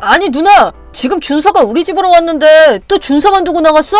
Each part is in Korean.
아니 누나 지금 준서가 우리 집으로 왔는데 또 준서만 두고 나갔어?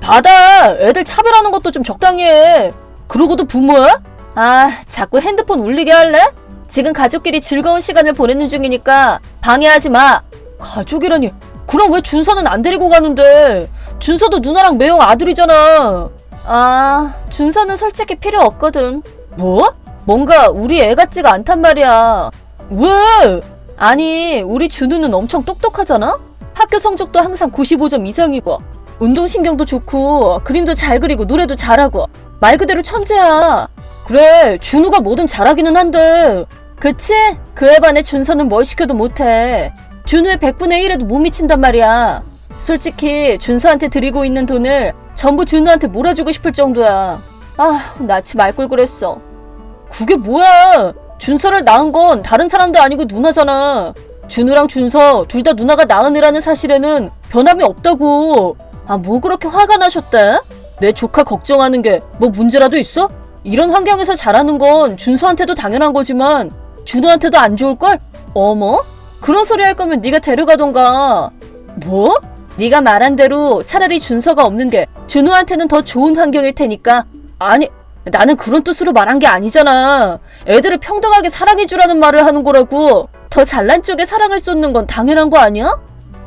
받아 애들 차별하는 것도 좀 적당히 해 그러고도 부모야? 아 자꾸 핸드폰 울리게 할래? 지금 가족끼리 즐거운 시간을 보내는 중이니까 방해하지 마 가족이라니 그럼 왜 준서는 안 데리고 가는데 준서도 누나랑 매형 아들이잖아 아 준서는 솔직히 필요 없거든 뭐? 뭔가 우리 애 같지가 않단 말이야. 왜? 아니, 우리 준우는 엄청 똑똑하잖아? 학교 성적도 항상 95점 이상이고, 운동신경도 좋고, 그림도 잘 그리고, 노래도 잘하고, 말 그대로 천재야. 그래, 준우가 뭐든 잘하기는 한데, 그치? 그에 반해 준서는 뭘 시켜도 못해. 준우의 100분의 1에도 못 미친단 말이야. 솔직히, 준서한테 드리고 있는 돈을 전부 준우한테 몰아주고 싶을 정도야. 아, 나치 말걸 그랬어. 그게 뭐야? 준서를 낳은 건 다른 사람도 아니고 누나잖아. 준우랑 준서 둘 다 누나가 낳으느라는 사실에는 변함이 없다고. 아, 뭐 그렇게 화가 나셨대? 내 조카 걱정하는 게 뭐 문제라도 있어? 이런 환경에서 자라는 건 준서한테도 당연한 거지만 준우한테도 안 좋을걸? 어머? 그런 소리 할 거면 네가 데려가던가. 뭐? 네가 말한 대로 차라리 준서가 없는 게 준우한테는 더 좋은 환경일 테니까. 아니, 나는 그런 뜻으로 말한 게 아니잖아. 애들을 평등하게 사랑해주라는 말을 하는 거라고. 더 잘난 쪽에 사랑을 쏟는 건 당연한 거 아니야?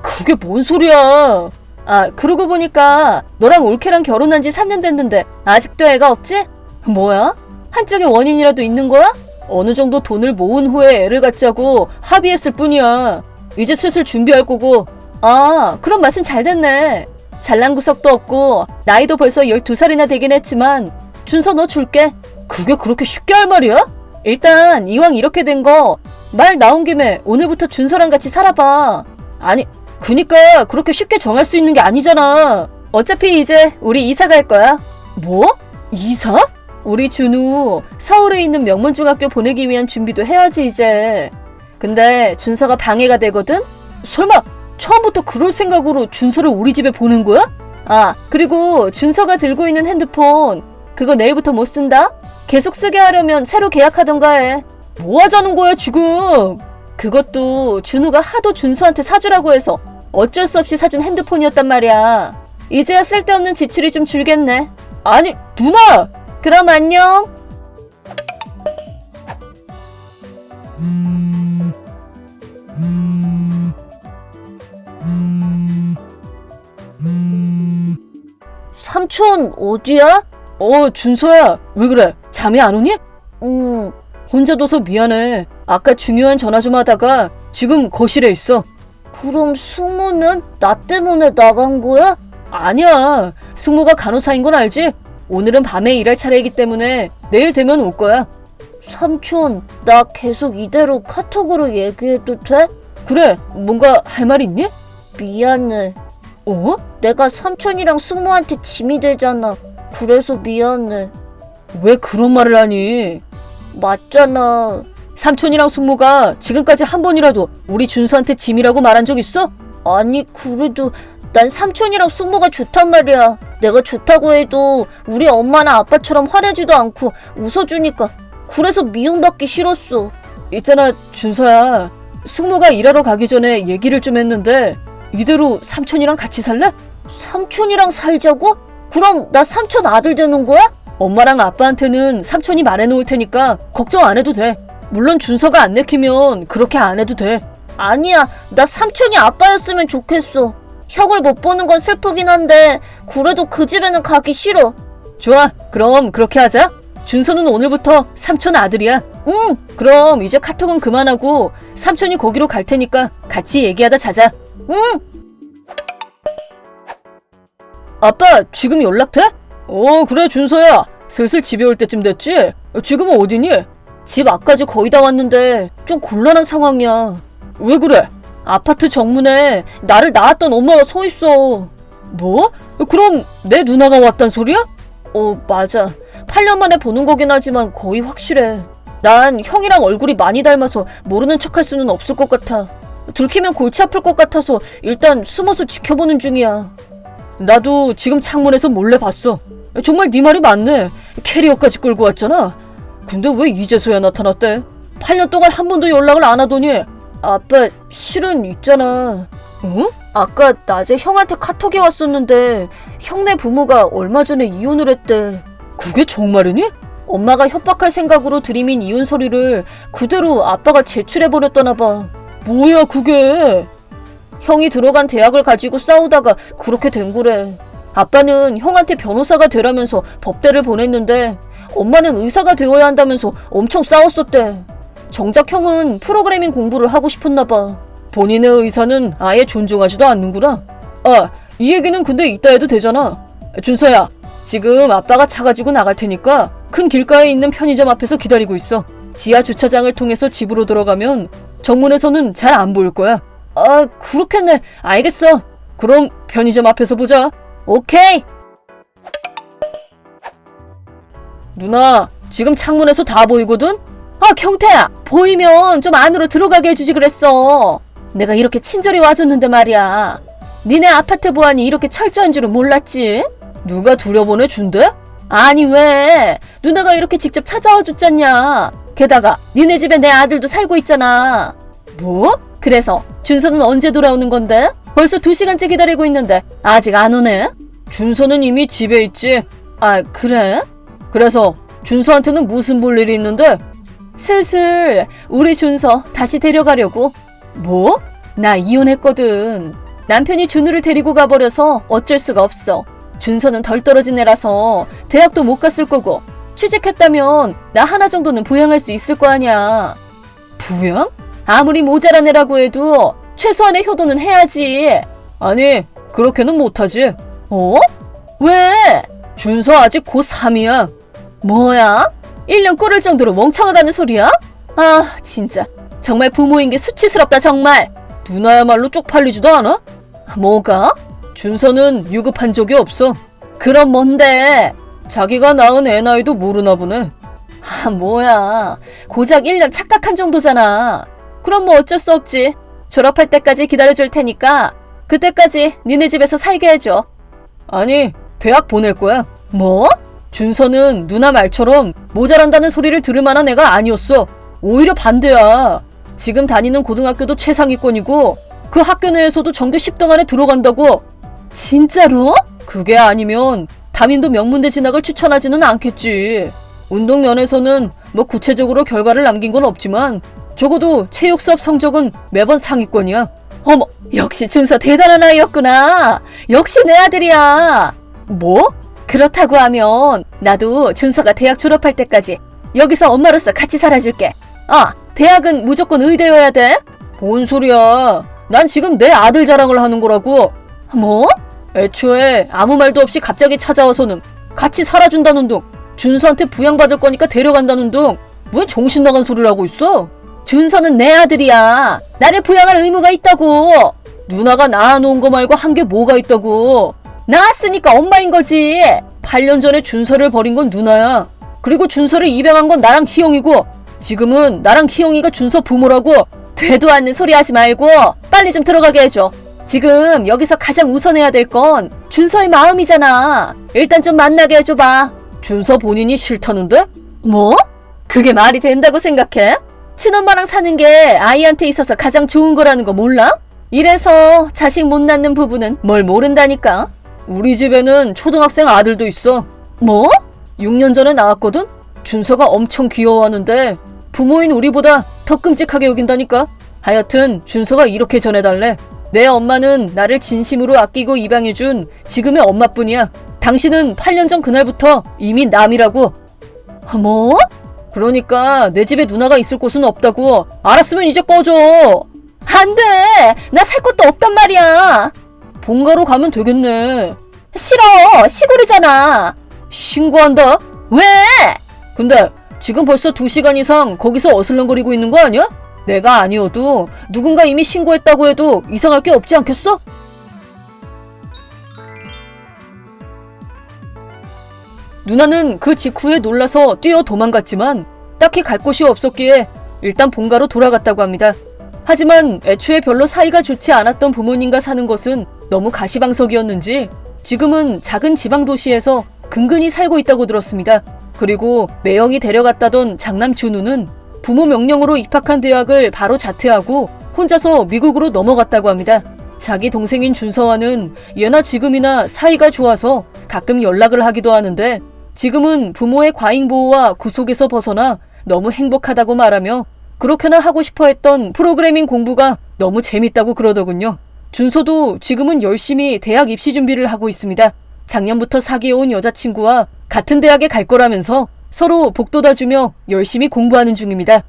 그게 뭔 소리야. 아, 그러고 보니까 너랑 올케랑 결혼한 지 3년 됐는데 아직도 애가 없지? 뭐야? 한쪽에 원인이라도 있는 거야? 어느 정도 돈을 모은 후에 애를 갖자고 합의했을 뿐이야. 이제 슬슬 준비할 거고. 아, 그럼 마침 잘 됐네. 잘난 구석도 없고 나이도 벌써 12살이나 되긴 했지만 준서 너 줄게. 그게 그렇게 쉽게 할 말이야? 일단 이왕 이렇게 된 거 말 나온 김에 오늘부터 준서랑 같이 살아봐. 아니, 그니까 그렇게 쉽게 정할 수 있는 게 아니잖아. 어차피 이제 우리 이사 갈 거야. 뭐? 이사? 우리 준우 서울에 있는 명문중학교 보내기 위한 준비도 해야지 이제. 근데 준서가 방해가 되거든? 설마 처음부터 그럴 생각으로 준서를 우리 집에 보낸 거야? 아, 그리고 준서가 들고 있는 핸드폰 그거 내일부터 못 쓴다? 계속 쓰게 하려면 새로 계약하던가 해. 뭐 하자는 거야, 지금? 그것도 준우가 하도 준수한테 사주라고 해서 어쩔 수 없이 사준 핸드폰이었단 말이야. 이제야 쓸데없는 지출이 좀 줄겠네. 아니, 누나! 그럼 안녕. 삼촌, 어디야? 어, 준서야. 왜 그래? 잠이 안 오니? 음, 혼자 둬서 미안해. 아까 중요한 전화 좀 하다가 지금 거실에 있어. 그럼 승모는 나 때문에 나간 거야? 아니야. 승모가 간호사인 건 알지? 오늘은 밤에 일할 차례이기 때문에 내일 되면 올 거야. 삼촌, 나 계속 이대로 카톡으로 얘기해도 돼? 그래, 뭔가 할 말 있니? 미안해. 어? 내가 삼촌이랑 승모한테 짐이 되잖아. 그래서 미안해. 왜 그런 말을 하니? 맞잖아. 삼촌이랑 숙모가 지금까지 한 번이라도 우리 준수한테 짐이라고 말한 적 있어? 아니, 그래도 난 삼촌이랑 숙모가 좋단 말이야. 내가 좋다고 해도 우리 엄마나 아빠처럼 화내지도 않고 웃어주니까 그래서 미움받기 싫었어. 있잖아, 준서야. 숙모가 일하러 가기 전에 얘기를 좀 했는데 이대로 삼촌이랑 같이 살래? 삼촌이랑 살자고? 그럼 나 삼촌 아들 되는 거야? 엄마랑 아빠한테는 삼촌이 말해놓을 테니까 걱정 안 해도 돼. 물론 준서가 안 내키면 그렇게 안 해도 돼. 아니야, 나 삼촌이 아빠였으면 좋겠어. 형을 못 보는 건 슬프긴 한데 그래도 그 집에는 가기 싫어. 좋아, 그럼 그렇게 하자. 준서는 오늘부터 삼촌 아들이야. 응. 그럼 이제 카톡은 그만하고 삼촌이 거기로 갈 테니까 같이 얘기하다 자자. 응. 아빠 지금 연락 돼? 어 그래 준서야 슬슬 집에 올 때쯤 됐지? 지금은 어디니? 집 앞까지 거의 다 왔는데 좀 곤란한 상황이야 왜 그래? 아파트 정문에 나를 낳았던 엄마가 서 있어 뭐? 그럼 내 누나가 왔단 소리야? 어 맞아 8년 만에 보는 거긴 하지만 거의 확실해 난 형이랑 얼굴이 많이 닮아서 모르는 척할 수는 없을 것 같아 들키면 골치 아플 것 같아서 일단 숨어서 지켜보는 중이야 나도 지금 창문에서 몰래 봤어. 정말 네 말이 맞네. 캐리어까지 끌고 왔잖아. 근데 왜 이제서야 나타났대? 8년 동안 한 번도 연락을 안 하더니 아빠 실은 있잖아. 응? 아까 낮에 형한테 카톡이 왔었는데 형네 부모가 얼마 전에 이혼을 했대. 그게 정말이니? 엄마가 협박할 생각으로 들이민 이혼 소리를 그대로 아빠가 제출해버렸다나 봐. 뭐야 그게? 형이 들어간 대학을 가지고 싸우다가 그렇게 된 거래. 아빠는 형한테 변호사가 되라면서 법대를 보냈는데 엄마는 의사가 되어야 한다면서 엄청 싸웠었대. 정작 형은 프로그래밍 공부를 하고 싶었나 봐. 본인의 의사는 아예 존중하지도 않는구나. 아, 이 얘기는 근데 이따 해도 되잖아. 준서야, 지금 아빠가 차 가지고 나갈 테니까 큰 길가에 있는 편의점 앞에서 기다리고 있어. 지하 주차장을 통해서 집으로 들어가면 정문에서는 잘 안 보일 거야. 아, 그렇겠네. 알겠어. 그럼 편의점 앞에서 보자. 오케이. 누나, 지금 창문에서 다 보이거든? 아, 경태야, 보이면 좀 안으로 들어가게 해주지 그랬어. 내가 이렇게 친절히 와줬는데 말이야. 니네 아파트 보안이 이렇게 철저한 줄은 몰랐지? 누가 두려보내 준대? 아니 왜? 누나가 이렇게 직접 찾아와 줬잖냐. 게다가 니네 집에 내 아들도 살고 있잖아. 뭐? 그래서 준서는 언제 돌아오는 건데? 벌써 두 시간째 기다리고 있는데 아직 안 오네? 준서는 이미 집에 있지. 아 그래? 그래서 준서한테는 무슨 볼 일이 있는데? 슬슬 우리 준서 다시 데려가려고. 뭐? 나 이혼했거든. 남편이 준우를 데리고 가버려서 어쩔 수가 없어. 준서는 덜 떨어진 애라서 대학도 못 갔을 거고 취직했다면 나 하나 정도는 부양할 수 있을 거 아니야. 부양? 아무리 모자란 애라고 해도 최소한의 효도는 해야지. 아니, 그렇게는 못하지. 어? 왜? 준서 아직 고3이야. 뭐야? 1년 꿇을 정도로 멍청하다는 소리야? 아, 진짜. 정말 부모인 게 수치스럽다, 정말. 누나야말로 쪽팔리지도 않아? 뭐가? 준서는 유급한 적이 없어. 그럼 뭔데? 자기가 낳은 애 나이도 모르나 보네. 아, 뭐야. 고작 1년 착각한 정도잖아. 그럼 뭐 어쩔 수 없지. 졸업할 때까지 기다려줄 테니까 그때까지 니네 집에서 살게 해줘. 아니, 대학 보낼 거야. 뭐? 준서는 누나 말처럼 모자란다는 소리를 들을 만한 애가 아니었어. 오히려 반대야. 지금 다니는 고등학교도 최상위권이고 그 학교 내에서도 전교 10등 안에 들어간다고. 진짜로? 그게 아니면 담임도 명문대 진학을 추천하지는 않겠지. 운동 면에서는 뭐 구체적으로 결과를 남긴 건 없지만 적어도 체육 수업 성적은 매번 상위권이야. 어머, 역시 준서 대단한 아이였구나. 역시 내 아들이야. 뭐? 그렇다고 하면 나도 준서가 대학 졸업할 때까지 여기서 엄마로서 같이 살아줄게. 아, 대학은 무조건 의대여야 돼? 뭔 소리야. 난 지금 내 아들 자랑을 하는 거라고. 뭐? 애초에 아무 말도 없이 갑자기 찾아와서는 같이 살아준다는 둥, 준서한테 부양받을 거니까 데려간다는 둥, 왜 정신 나간 소리를 하고 있어? 준서는 내 아들이야. 나를 부양할 의무가 있다고. 누나가 낳아놓은 거 말고 한 게 뭐가 있다고. 낳았으니까 엄마인 거지. 8년 전에 준서를 버린 건 누나야. 그리고 준서를 입양한 건 나랑 희영이고, 지금은 나랑 희영이가 준서 부모라고. 되도 않는 소리 하지 말고, 빨리 좀 들어가게 해줘. 지금 여기서 가장 우선해야 될 건 준서의 마음이잖아. 일단 좀 만나게 해줘봐. 준서 본인이 싫다는데? 뭐? 그게 말이 된다고 생각해? 친엄마랑 사는 게 아이한테 있어서 가장 좋은 거라는 거 몰라? 이래서 자식 못 낳는 부부는 뭘 모른다니까. 우리 집에는 초등학생 아들도 있어. 뭐? 6년 전에 나왔거든? 준서가 엄청 귀여워하는데 부모인 우리보다 더 끔찍하게 여긴다니까. 하여튼 준서가 이렇게 전해달래. 내 엄마는 나를 진심으로 아끼고 입양해준 지금의 엄마뿐이야. 당신은 8년 전 그날부터 이미 남이라고. 뭐? 그러니까 내 집에 누나가 있을 곳은 없다고. 알았으면 이제 꺼줘. 안 돼. 나 살 곳도 없단 말이야. 본가로 가면 되겠네. 싫어. 시골이잖아. 신고한다. 왜? 근데 지금 벌써 2시간 이상 거기서 어슬렁거리고 있는 거 아니야? 내가 아니어도 누군가 이미 신고했다고 해도 이상할 게 없지 않겠어? 누나는 그 직후에 놀라서 뛰어 도망갔지만 딱히 갈 곳이 없었기에 일단 본가로 돌아갔다고 합니다. 하지만 애초에 별로 사이가 좋지 않았던 부모님과 사는 것은 너무 가시방석이었는지 지금은 작은 지방 도시에서 근근히 살고 있다고 들었습니다. 그리고 매형이 데려갔다던 장남 준우는 부모 명령으로 입학한 대학을 바로 자퇴하고 혼자서 미국으로 넘어갔다고 합니다. 자기 동생인 준서와는 예나 지금이나 사이가 좋아서 가끔 연락을 하기도 하는데 지금은 부모의 과잉 보호와 구속에서 벗어나 너무 행복하다고 말하며 그렇게나 하고 싶어 했던 프로그래밍 공부가 너무 재밌다고 그러더군요. 준서도 지금은 열심히 대학 입시 준비를 하고 있습니다. 작년부터 사귀어온 여자친구와 같은 대학에 갈 거라면서 서로 복돋아주며 열심히 공부하는 중입니다.